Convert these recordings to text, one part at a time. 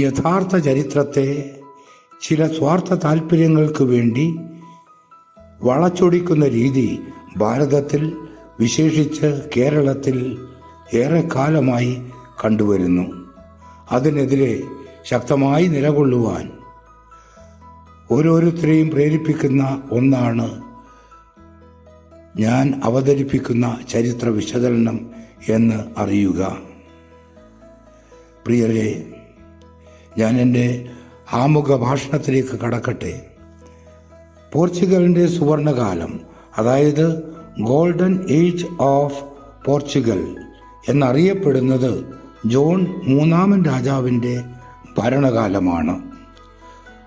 യഥാർത്ഥ ചരിത്രത്തെ ചില സ്വാർത്ഥ താല്പര്യങ്ങൾക്ക് വേണ്ടി വളച്ചൊടിക്കുന്ന രീതി ഭാരതത്തിൽ വിശേഷിച്ച് കേരളത്തിൽ ഏറെക്കാലമായി കണ്ടുവരുന്നു. അതിനെതിരെ ശക്തമായി നിലകൊള്ളുവാൻ ഓരോരുത്തരെയും പ്രേരിപ്പിക്കുന്ന ഒന്നാണ് ഞാൻ അവതരിപ്പിക്കുന്ന ചരിത്ര വിശകലനം എന്ന് അറിയുക. പ്രിയരെ ഞാൻ എന്റെ ആമുഖ ഭാഷണത്തിലേക്ക് കടക്കട്ടെ. പോർച്ചുഗലിന്റെ സുവർണകാലം അതായത് ഗോൾഡൻ ഏജ് ഓഫ് പോർച്ചുഗൽ എന്നറിയപ്പെടുന്നത് ജോൺ മൂന്നാമൻ രാജാവിന്റെ ഭരണകാലമാണ്.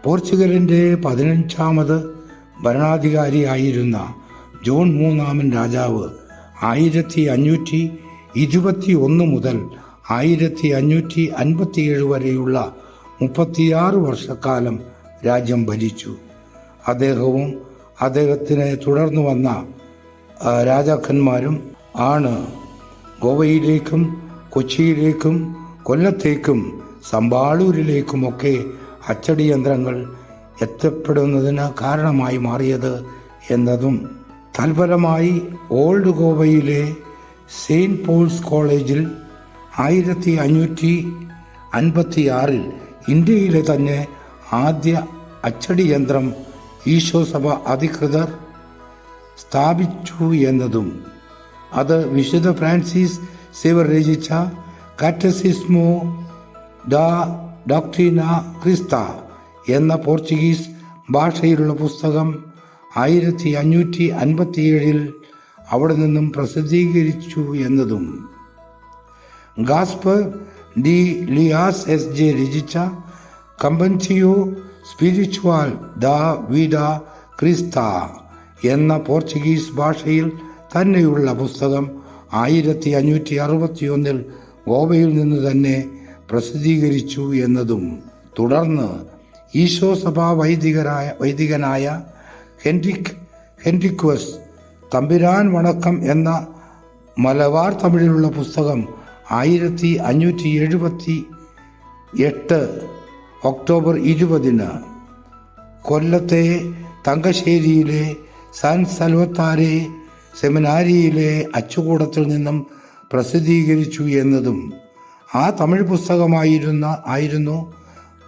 പോർച്ചുഗലിന്റെ പതിനഞ്ചാമത് ഭരണാധികാരിയായിരുന്ന ജോൺ മൂന്നാമൻ രാജാവ് ആയിരത്തി അഞ്ഞൂറ്റി ഇരുപത്തി ഒന്ന് മുതൽ ആയിരത്തി അഞ്ഞൂറ്റി അൻപത്തിയേഴ് വരെയുള്ള മുപ്പത്തിയാറ് വർഷക്കാലം രാജ്യം ഭരിച്ചു അദ്ദേഹവും അദ്ദേഹത്തിനെ തുടർന്നു വന്ന രാജാക്കന്മാരും ആണ് ഗോവയിലേക്കും കൊച്ചിയിലേക്കും കൊല്ലത്തേക്കും സമ്പാളൂരിലേക്കുമൊക്കെ അച്ചടി യന്ത്രങ്ങൾ എത്തപ്പെടുന്നതിന് കാരണമായി മാറിയത് എന്നതും തൽഫലമായി ഓൾഡ് ഗോവയിലെ സെയിന്റ് പോൾസ് കോളേജിൽ ആയിരത്തി അഞ്ഞൂറ്റി അൻപത്തി ആറിൽ ഇന്ത്യയിലെ തന്നെ ആദ്യ അച്ചടി യന്ത്രം ഈശോ സഭ അധികൃതർ സ്ഥാപിച്ചു എന്നതും അത് വിശുദ്ധ ഫ്രാൻസിസ് സേവർ രചിച്ച കാറ്റസിസ്മോ ഡാ ഡോക്ട്രീന ക്രിസ്ത എന്ന പോർച്ചുഗീസ് ഭാഷയിലുള്ള പുസ്തകം ആയിരത്തി അഞ്ഞൂറ്റി അൻപത്തിയേഴിൽ അവിടെ നിന്നും പ്രസിദ്ധീകരിച്ചു എന്നതും. Gaspar de Leao S J രചിച്ച Compendio Spiritual da Vida Christa എന്ന പോർച്ചുഗീസ് ഭാഷയിൽ തന്നെയുള്ള പുസ്തകം ആയിരത്തി അഞ്ഞൂറ്റി അറുപത്തിയൊന്നിൽ ഗോവയിൽ നിന്ന് തന്നെ പ്രസിദ്ധീകരിച്ചു എന്നതും തുടർന്ന് ഈശോ സഭാ വൈദികരായ വൈദികനായ ഹെൻറിക് ഹെൻറിക്വസ് തമ്പിരാൻ വണക്കം എന്ന മലബാർ തമിഴിലുള്ള പുസ്തകം ആയിരത്തി അഞ്ഞൂറ്റി എഴുപത്തി എട്ട് ഒക്ടോബർ ഇരുപതിന് കൊല്ലത്തെ തങ്കശ്ശേരിയിലെ സാൻ സൽവത്താരെ സെമിനാരിയിലെ അച്ചുകൂടത്തിൽ നിന്നും പ്രസിദ്ധീകരിച്ചു എന്നതും ആ തമിഴ് പുസ്തകമായിരുന്ന ആയിരുന്നു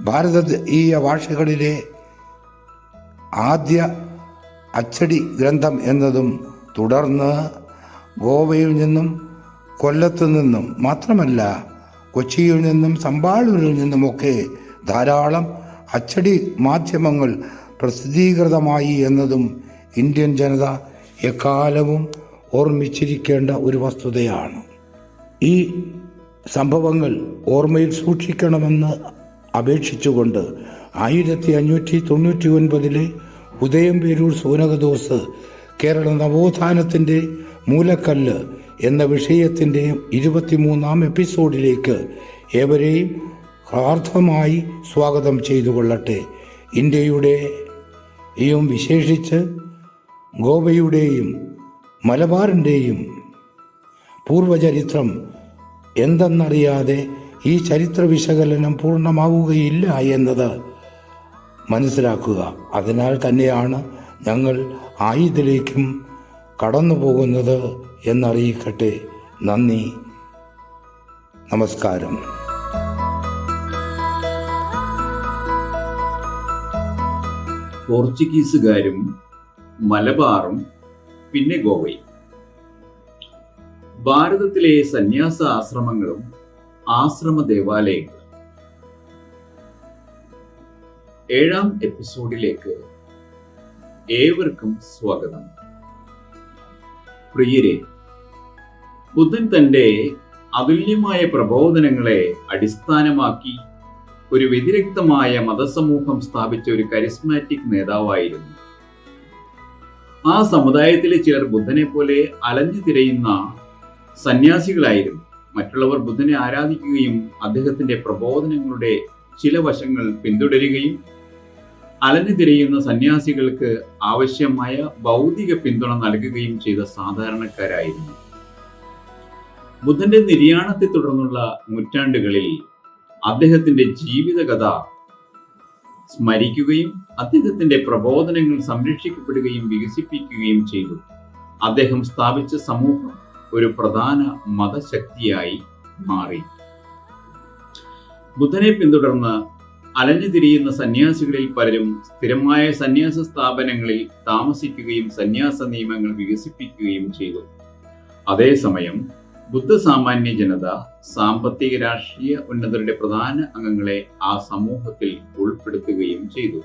ഭാരതീയ ഭാഷകളിലെ ആദ്യ അച്ചടി ഗ്രന്ഥം എന്നതും തുടർന്ന് ഗോവയിൽ നിന്നും കൊല്ലത്തു നിന്നും മാത്രമല്ല കൊച്ചിയിൽ നിന്നും സമ്പാളൂരിൽ നിന്നുമൊക്കെ ധാരാളം അച്ചടി മാധ്യമങ്ങൾ പ്രസിദ്ധീകൃതമായി എന്നതും ഇന്ത്യൻ ജനത എക്കാലവും ഓർമ്മിച്ചിരിക്കേണ്ട ഒരു വസ്തുതയാണ്. ഈ സംഭവങ്ങൾ ഓർമ്മയിൽ സൂക്ഷിക്കണമെന്ന് അപേക്ഷിച്ചുകൊണ്ട് ആയിരത്തി അഞ്ഞൂറ്റി തൊണ്ണൂറ്റി ഒൻപതിലെ ഉദയംപേരൂർ സൂനകദോസ് കേരള നവോത്ഥാനത്തിന്റെ മൂലക്കല്ല് എന്ന വിഷയത്തിന്റെ ഇരുപത്തിമൂന്നാം എപ്പിസോഡിലേക്ക് ഏവരെയും ഹാർദമായി സ്വാഗതം ചെയ്തു കൊള്ളട്ടെ ഇന്ത്യയുടെയും വിശേഷിച്ച് ഗോവയുടെയും മലബാറിന്റെയും പൂർവചരിത്രം എന്തെന്നറിയാതെ ഈ ചരിത്ര വിശകലനം പൂർണമാവുകയില്ല എന്നത് മനസ്സിലാക്കുക. അതിനാൽ തന്നെയാണ് ഞങ്ങൾ ആയുധത്തിലേക്കും കടന്നു പോകുന്നത് എന്നറിയിക്കട്ടെ. നന്ദി. നമസ്കാരം. പോർച്ചുഗീസുകാരും മലബാറും പിന്നെ ഗോവയും. ഭാരതത്തിലെ സന്യാസ ആശ്രമങ്ങളും ആശ്രമ ദേവാലയങ്ങളും. ഏഴാം എപ്പിസോഡിലേക്ക് ഏവർക്കും സ്വാഗതം. പ്രിയരെ ബുദ്ധൻ തന്റെ അതുല്യമായ പ്രബോധനങ്ങളെ അടിസ്ഥാനമാക്കി ഒരു വ്യതിരിക്തമായ മതസമൂഹം സ്ഥാപിച്ച ഒരു കരിസ്മാറ്റിക് നേതാവായിരുന്നു. ആ സമുദായത്തിലെ ചിലർ ബുദ്ധനെ പോലെ അലഞ്ഞു തിരയുന്ന സന്യാസികളായിരുന്നു. മറ്റുള്ളവർ ബുദ്ധനെ ആരാധിക്കുകയും അദ്ദേഹത്തിന്റെ പ്രബോധനങ്ങളുടെ ചില വശങ്ങൾ പിന്തുടരുകയും അലഞ്ഞു തിരയുന്ന സന്യാസികൾക്ക് ആവശ്യമായ ഭൗതിക പിന്തുണ നൽകുകയും ചെയ്ത സാധാരണക്കാരായിരുന്നു. ബുദ്ധന്റെ നിര്യാണത്തെ തുടർന്നുള്ള നൂറ്റാണ്ടുകളിൽ അദ്ദേഹത്തിന്റെ ജീവിതകഥ സ്മരിക്കുകയും അദ്ദേഹത്തിന്റെ പ്രബോധനങ്ങൾ സംരക്ഷിക്കപ്പെടുകയും വികസിപ്പിക്കുകയും ചെയ്തു. അദ്ദേഹം സ്ഥാപിച്ച സമൂഹം ഒരു പ്രധാന മതശക്തിയായി മാറി. ബുദ്ധനെ പിന്തുടർന്ന് അലഞ്ഞു തിരിയുന്ന സന്യാസികളിൽ പലരും സ്ഥിരമായ സന്യാസ സ്ഥാപനങ്ങളിൽ താമസിക്കുകയും സന്യാസ നിയമങ്ങൾ വികസിപ്പിക്കുകയും ചെയ്തു. അതേസമയം ബുദ്ധസാമാന്യ ജനത സാമ്പത്തിക രാഷ്ട്രീയ ഉന്നതരുടെ പ്രധാന അംഗങ്ങളെ ആ സമൂഹത്തിൽ ഉൾപ്പെടുത്തുകയും ചെയ്തു.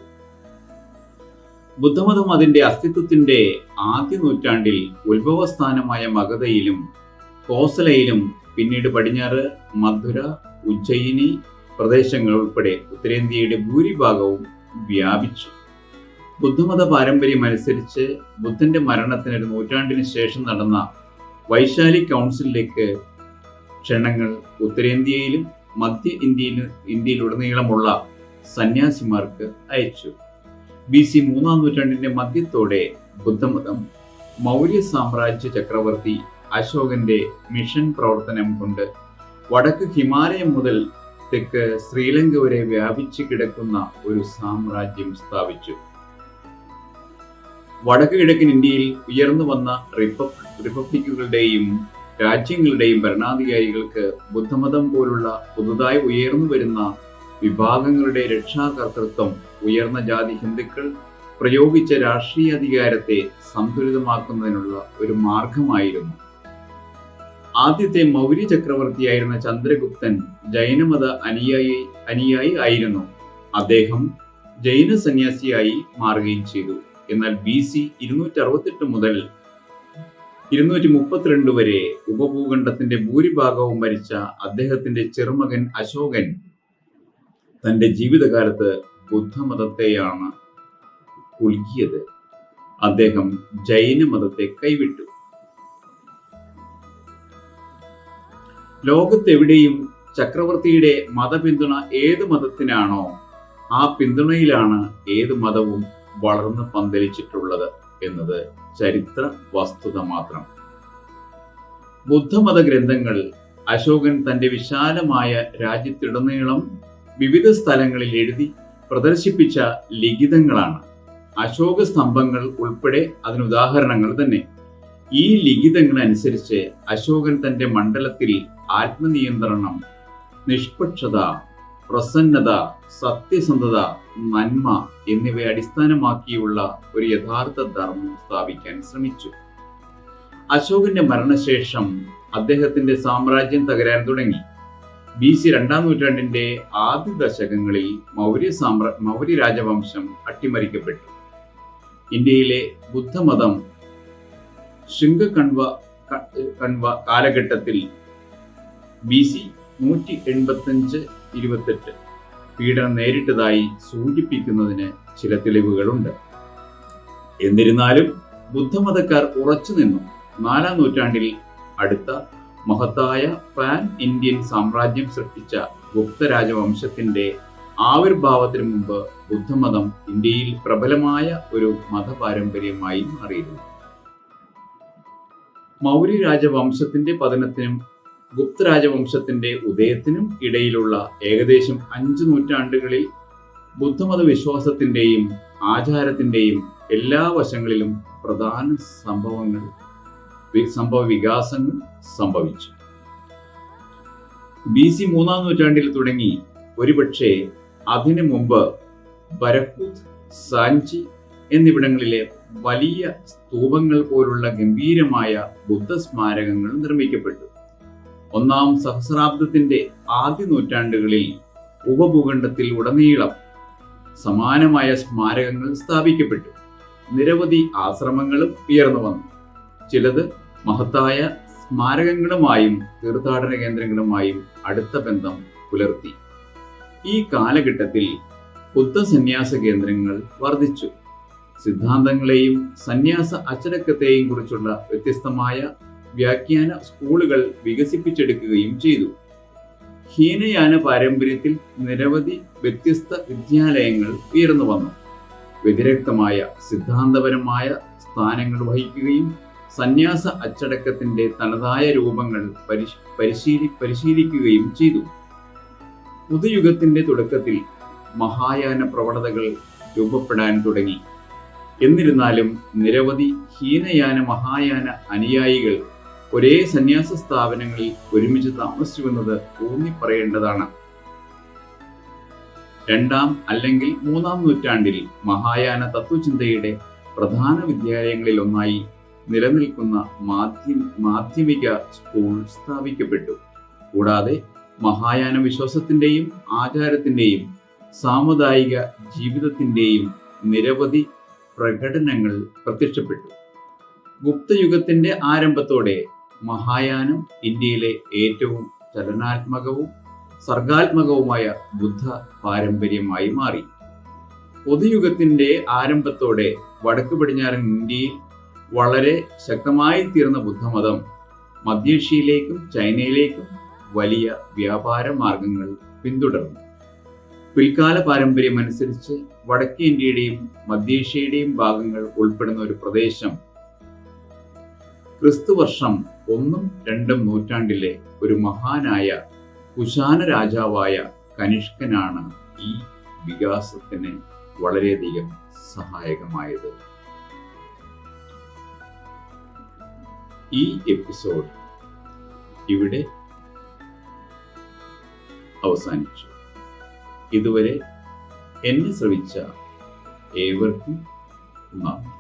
ബുദ്ധമതം അതിന്റെ അസ്തിത്വത്തിന്റെ ആദ്യ നൂറ്റാണ്ടിൽ ഉത്ഭവസ്ഥാനമായ മഗധയിലും കോസലയിലും പിന്നീട് പടിഞ്ഞാറ് മധുര ഉജ്ജയിനി പ്രദേശങ്ങൾ ഉൾപ്പെടെ ഉത്തരേന്ത്യയുടെ ഭൂരിഭാഗവും വ്യാപിച്ചു. ബുദ്ധമത പാരമ്പര്യം അനുസരിച്ച് ബുദ്ധന്റെ മരണത്തിന് ഒരു നൂറ്റാണ്ടിന് ശേഷം നടന്ന വൈശാലി കൗൺസിലിലേക്ക് ക്ഷണങ്ങൾ ഉത്തരേന്ത്യയിലും മധ്യ ഇന്ത്യയിലും ഇന്ത്യയിലുടനീളമുള്ള സന്യാസിമാർക്ക് അയച്ചു. ബി സി മൂന്നാം നൂറ്റാണ്ടിന്റെ മധ്യത്തോടെ ബുദ്ധമതം മൗര്യ സാമ്രാജ്യ ചക്രവർത്തി അശോകന്റെ മിഷൻ പ്രവർത്തനം കൊണ്ട് വടക്ക് ഹിമാലയം മുതൽ തെക്ക് ശ്രീലങ്ക വരെ വ്യാപിച്ചു കിടക്കുന്ന ഒരു സാമ്രാജ്യം സ്ഥാപിച്ചു. വടക്ക് കിഴക്കൻ ഇന്ത്യയിൽ ഉയർന്നു വന്ന റിപ്പബ് റിപ്പബ്ലിക്കുകളുടെയും രാജ്യങ്ങളുടെയും ഭരണാധികാരികൾക്ക് ബുദ്ധമതം പോലുള്ള പുതുതായി ഉയർന്നു വരുന്ന വിഭാഗങ്ങളുടെ രക്ഷാകർത്തൃത്വം ഉയർന്ന ജാതി ഹിന്ദുക്കൾ പ്രയോഗിച്ച രാഷ്ട്രീയ അധികാരത്തെ സന്തുലിതമാക്കുന്നതിനുള്ള ഒരു മാർഗമായിരുന്നു. ആദ്യത്തെ മൗര്യ ചക്രവർത്തിയായിരുന്ന ചന്ദ്രഗുപ്തൻ ജൈനമത അനുയായി അനുയായി ആയിരുന്നു. അദ്ദേഹം ജൈന സന്യാസിയായി മാറുകയും ചെയ്തു. എന്നാൽ ബി സി ഇരുന്നൂറ്റി അറുപത്തെട്ട് മുതൽ ഇരുന്നൂറ്റി മുപ്പത്തിരണ്ട് വരെ ഉപഭൂഖണ്ഡത്തിന്റെ ഭൂരിഭാഗവും ഭരിച്ച അദ്ദേഹത്തിന്റെ ചെറുമകൻ അശോകൻ തന്റെ ജീവിതകാലത്ത് ബുദ്ധമതത്തെയാണ് ഉൽക്കിയത്. അദ്ദേഹം ജൈനമതത്തെ കൈവിട്ടു. ലോകത്തെവിടെയും ചക്രവർത്തിയുടെ മതപിന്തുണ ഏത് മതത്തിനാണോ ആ പിന്തുണയിലാണ് ഏത് മതവും വളർന്ന് പന്തലിച്ചിട്ടുള്ളത് എന്നത് ചരിത്ര വസ്തുത മാത്രം. ബുദ്ധമത ഗ്രന്ഥങ്ങൾ അശോകൻ തന്റെ വിശാലമായ രാജ്യത്തിടനീളം വിവിധ സ്ഥലങ്ങളിൽ എഴുതി പ്രദർശിപ്പിച്ച ലിഖിതങ്ങളാണ്. അശോക സ്തംഭങ്ങൾ ഉൾപ്പെടെ അതിന് ഉദാഹരണങ്ങൾ തന്നെ. ഈ ലിഖിതങ്ങൾ അനുസരിച്ച് അശോകൻ തന്റെ മണ്ഡലത്തിൽ ആത്മനിയന്ത്രണം നിഷ്പക്ഷത പ്രസന്നത സത്യസന്ധത നന്മ എന്നിവയെ അടിസ്ഥാനമാക്കിയുള്ള ഒരു യഥാർത്ഥ ധർമ്മം സ്ഥാപിക്കാൻ ശ്രമിച്ചു. അശോകന്റെ മരണശേഷം അദ്ദേഹത്തിന്റെ സാമ്രാജ്യം തകരാൻ തുടങ്ങി. ബി സി രണ്ടാം നൂറ്റാണ്ടിന്റെ ആദ്യ ദശകങ്ങളിൽ മൗര്യ സാമ്ര മൗര്യ രാജവംശം അട്ടിമറിക്കപ്പെട്ടു. ഇന്ത്യയിലെ ബുദ്ധമതം ശൃംഗകൺവ കൺവ കാലഘട്ടത്തിൽ ബി സി നൂറ്റി എൺപത്തഞ്ച് ഇരുപത്തെട്ട്. പീഡനം നേരിട്ടതായി സൂചിപ്പിക്കുന്നതിന് ചില തെളിവുകളുണ്ട്. എന്നിരുന്നാലും ബുദ്ധമതക്കാർ ഉറച്ചുനിന്നു നാലാം നൂറ്റാണ്ടിൽ അടുത്ത മഹത്തായ പാൻ ഇന്ത്യൻ സാമ്രാജ്യം സൃഷ്ടിച്ച ഗുപ്ത രാജവംശത്തിന്റെ ആവിർഭാവത്തിന് മുമ്പ് ബുദ്ധമതം ഇന്ത്യയിൽ പ്രബലമായ ഒരു മതപാരമ്പര്യമായി മാറിയിരുന്നു. മൗര്യ രാജവംശത്തിന്റെ പതനത്തിനും ഗുപ്ത രാജവംശത്തിന്റെ ഉദയത്തിനും ഇടയിലുള്ള ഏകദേശം അഞ്ച് നൂറ്റാണ്ടുകളിൽ ബുദ്ധമത വിശ്വാസത്തിന്റെയും ആചാരത്തിന്റെയും എല്ലാ വശങ്ങളിലും പ്രധാന സംഭവങ്ങൾ സംഭവ വികാസങ്ങൾ സംഭവിച്ചു. ബി സി മൂന്നാം നൂറ്റാണ്ടിൽ തുടങ്ങി. ഒരുപക്ഷെ അതിനു മുമ്പ് ബരക്കൂത്ത് സാഞ്ചി എന്നിവിടങ്ങളിലെ വലിയ സ്തൂപങ്ങൾ പോലുള്ള ഗംഭീരമായ ബുദ്ധ സ്മാരകങ്ങൾ നിർമ്മിക്കപ്പെട്ടു. ഒന്നാം സഹസ്രാബ്ദത്തിന്റെ ആദ്യ നൂറ്റാണ്ടുകളിൽ ഉപഭൂഖണ്ഡത്തിൽ ഉടനീളം സമാനമായ സ്മാരകങ്ങൾ സ്ഥാപിക്കപ്പെട്ടു. നിരവധി ആശ്രമങ്ങളും ഉയർന്നു വന്നു. ചിലത് മഹത്തായ സ്മാരകങ്ങളുമായും തീർത്ഥാടന കേന്ദ്രങ്ങളുമായും അടുത്ത ബന്ധം പുലർത്തി. ഈ കാലഘട്ടത്തിൽ ബുദ്ധസന്യാസ കേന്ദ്രങ്ങൾ വർദ്ധിച്ചു. സിദ്ധാന്തങ്ങളെയും സന്യാസ അച്ചടക്കത്തെയും കുറിച്ചുള്ള വ്യത്യസ്തമായ വ്യാഖ്യാന സ്കൂളുകൾ വികസിപ്പിച്ചെടുക്കുകയും ചെയ്തു. ഹീനയാന പാരമ്പര്യത്തിൽ നിരവധി വ്യത്യസ്ത വിദ്യാലയങ്ങൾ ഉയർന്നു വന്നു. വ്യതിരക്തമായ സിദ്ധാന്തപരമായ സ്ഥാനങ്ങൾ വഹിക്കുകയും സന്യാസ അച്ചടക്കത്തിന്റെ തനതായ രൂപങ്ങൾ പരിശ് പരിശീലി പരിശീലിക്കുകയും ചെയ്തു. പുതുയുഗത്തിന്റെ തുടക്കത്തിൽ മഹായാന പ്രവണതകൾ രൂപപ്പെടാൻ തുടങ്ങി. എന്നിരുന്നാലും നിരവധി ഹീനയാന മഹായാന അനുയായികൾ ഒരേ സന്യാസ സ്ഥാപനങ്ങളിൽ ഒരുമിച്ച് താമസിച്ചുവെന്നത് ഊന്നിപ്പറയേണ്ടതാണ്. രണ്ടാം അല്ലെങ്കിൽ മൂന്നാം നൂറ്റാണ്ടിൽ മഹായാന തത്വചിന്തയുടെ പ്രധാന വിദ്യാലയങ്ങളിൽ ഒന്നായി നിലനിൽക്കുന്ന മാധ്യമ മാധ്യമിക സ്കൂൾ സ്ഥാപിക്കപ്പെട്ടു. കൂടാതെ മഹായാന വിശ്വാസത്തിന്റെയും ആചാരത്തിന്റെയും സാമുദായിക ജീവിതത്തിന്റെയും നിരവധി പ്രകടനങ്ങൾ പ്രത്യക്ഷപ്പെട്ടു. ഗുപ്തയുഗത്തിന്റെ ആരംഭത്തോടെ മഹായാനം ഇന്ത്യയിലെ ഏറ്റവും ചലനാത്മകവും സർഗാത്മകവുമായ ബുദ്ധ പാരമ്പര്യമായി മാറി. പൊതുയുഗത്തിന്റെ ആരംഭത്തോടെ വടക്ക് പടിഞ്ഞാറൻ ഇന്ത്യയിൽ വളരെ ശക്തമായി തീർന്ന ബുദ്ധമതം മധ്യേഷ്യയിലേക്കും ചൈനയിലേക്കും വലിയ വ്യാപാര മാർഗങ്ങൾ പിന്തുടർന്നു. പിൽക്കാല പാരമ്പര്യം അനുസരിച്ച് വടക്കേ ഇന്ത്യയുടെയും മധ്യേഷ്യയുടെയും ഭാഗങ്ങൾ ഉൾപ്പെടുന്ന ഒരു പ്രദേശം ക്രിസ്തുവർഷം ഒന്നും രണ്ടും നൂറ്റാണ്ടിലെ ഒരു മഹാനായ കുശാന രാജാവായ കനിഷ്കനാണ് ഈ വികാസത്തിന് വളരെയധികം സഹായകമായത്. ഈ എപ്പിസോഡ് ഇവിടെ അവസാനിച്ചു. ഇതുവരെ എന്നെ ശ്രവിച്ച ഏവർക്കും നന്ദി.